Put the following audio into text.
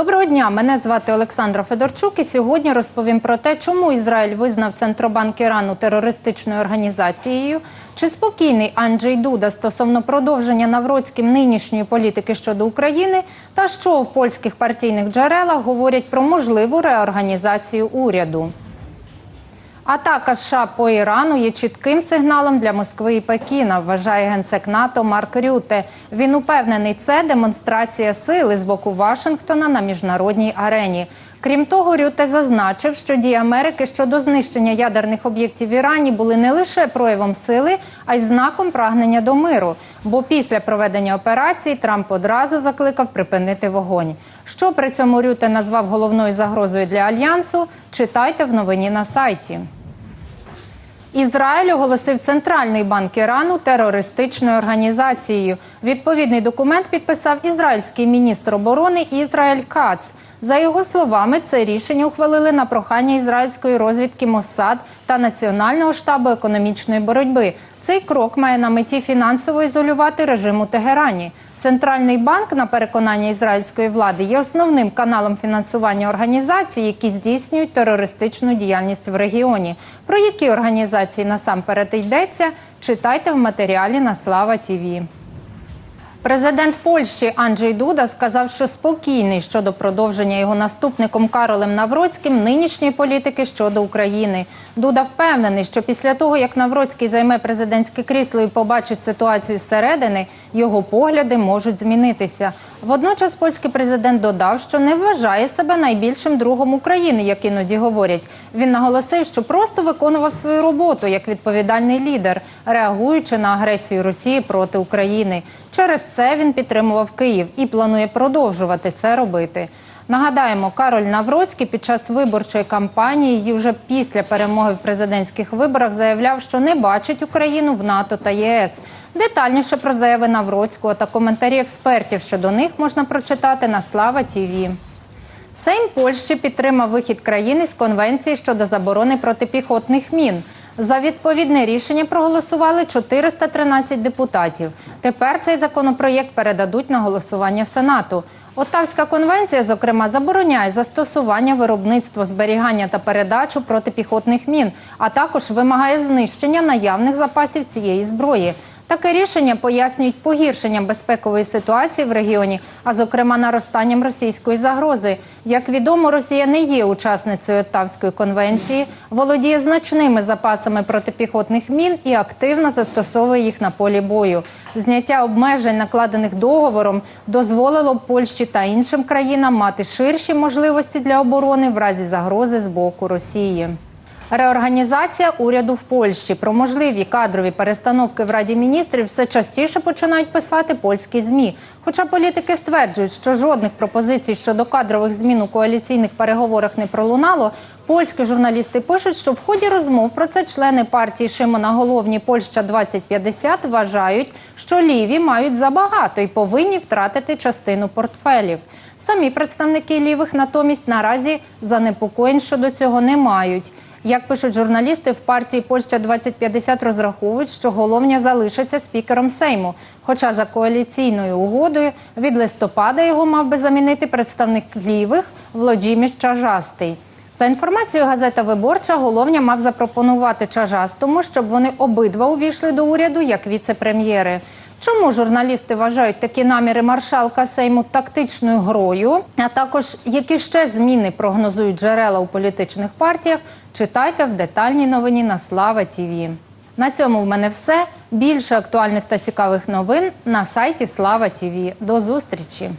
Доброго дня, мене звати Олександра Федорчук. І сьогодні розповім про те, чому Ізраїль визнав Центробанк Ірану терористичною організацією, чи спокійний Анджей Дуда стосовно продовження Навроцьким нинішньої політики щодо України, та що в польських партійних джерелах говорять про можливу реорганізацію уряду. Атака США по Ірану є чітким сигналом для Москви і Пекіна, вважає генсек НАТО Марк Рюте. Він упевнений, це демонстрація сили з боку Вашингтона на міжнародній арені. Крім того, Рюте зазначив, що дії Америки щодо знищення ядерних об'єктів в Ірані були не лише проявом сили, а й знаком прагнення до миру. Бо після проведення операції Трамп одразу закликав припинити вогонь. Що при цьому Рюте назвав головною загрозою для альянсу? Читайте в новині на сайті. Ізраїль оголосив центральний банк Ірану терористичною організацією. Відповідний документ підписав ізраїльський міністр оборони Ізраїль Кац. За його словами, це рішення ухвалили на прохання ізраїльської розвідки Моссад та Національного штабу економічної боротьби. Цей крок має на меті фінансово ізолювати режим у Тегерані. Центральний банк, на переконання ізраїльської влади, є основним каналом фінансування організацій, які здійснюють терористичну діяльність в регіоні. Про які організації насамперед йдеться, читайте в матеріалі на Слава Тіві. Президент Польщі Анджей Дуда сказав, що спокійний щодо продовження його наступником Каролем Навроцьким нинішньої політики щодо України. Дуда впевнений, що після того, як Навроцький займе президентське крісло і побачить ситуацію зсередини, його погляди можуть змінитися. Водночас польський президент додав, що не вважає себе найбільшим другом України, як іноді говорять. Він наголосив, що просто виконував свою роботу як відповідальний лідер, реагуючи на агресію Росії проти України. Через це він підтримував Київ і планує продовжувати це робити. Нагадаємо, Кароль Навроцький під час виборчої кампанії і вже після перемоги в президентських виборах заявляв, що не бачить Україну в НАТО та ЄС. Детальніше про заяви Навроцького та коментарі експертів щодо них можна прочитати на Слава Тіві. Сейм Польщі підтримав вихід країни з конвенції щодо заборони протипіхотних мін. За відповідне рішення проголосували 413 депутатів. Тепер цей законопроєкт передадуть на голосування Сенату. Оттавська конвенція, зокрема, забороняє застосування виробництва, зберігання та передачу протипіхотних мін, а також вимагає знищення наявних запасів цієї зброї. Таке рішення пояснюють погіршенням безпекової ситуації в регіоні, а зокрема наростанням російської загрози. Як відомо, Росія не є учасницею Оттавської конвенції, володіє значними запасами протипіхотних мін і активно застосовує їх на полі бою. Зняття обмежень, накладених договором, дозволило Польщі та іншим країнам мати ширші можливості для оборони в разі загрози з боку Росії. Реорганізація уряду в Польщі про можливі кадрові перестановки в Раді міністрів все частіше починають писати польські змі. Хоча політики стверджують, що жодних пропозицій щодо кадрових змін у коаліційних переговорах не пролунало. Польські журналісти пишуть, що в ході розмов про це члени партії Шимона Головні Польща 2050 вважають, що ліві мають забагато і повинні втратити частину портфелів. Самі представники лівих натомість наразі занепокоєнь щодо цього не мають. Як пишуть журналісти, в партії Польща 2050 розраховують, що головня залишиться спікером Сейму. Хоча за коаліційною угодою від листопада його мав би замінити представник лівих Володимир Чажастий. За інформацією газета Виборча, головня мав запропонувати Чажастому, щоб вони обидва увійшли до уряду як віце-прем'єри. Чому журналісти вважають такі наміри маршалка Сейму тактичною грою? А також які ще зміни прогнозують джерела у політичних партіях? Читайте в детальній новині на Слава Тіві. На цьому в мене все. Більше актуальних та цікавих новин на сайті Слава Тіві. До зустрічі.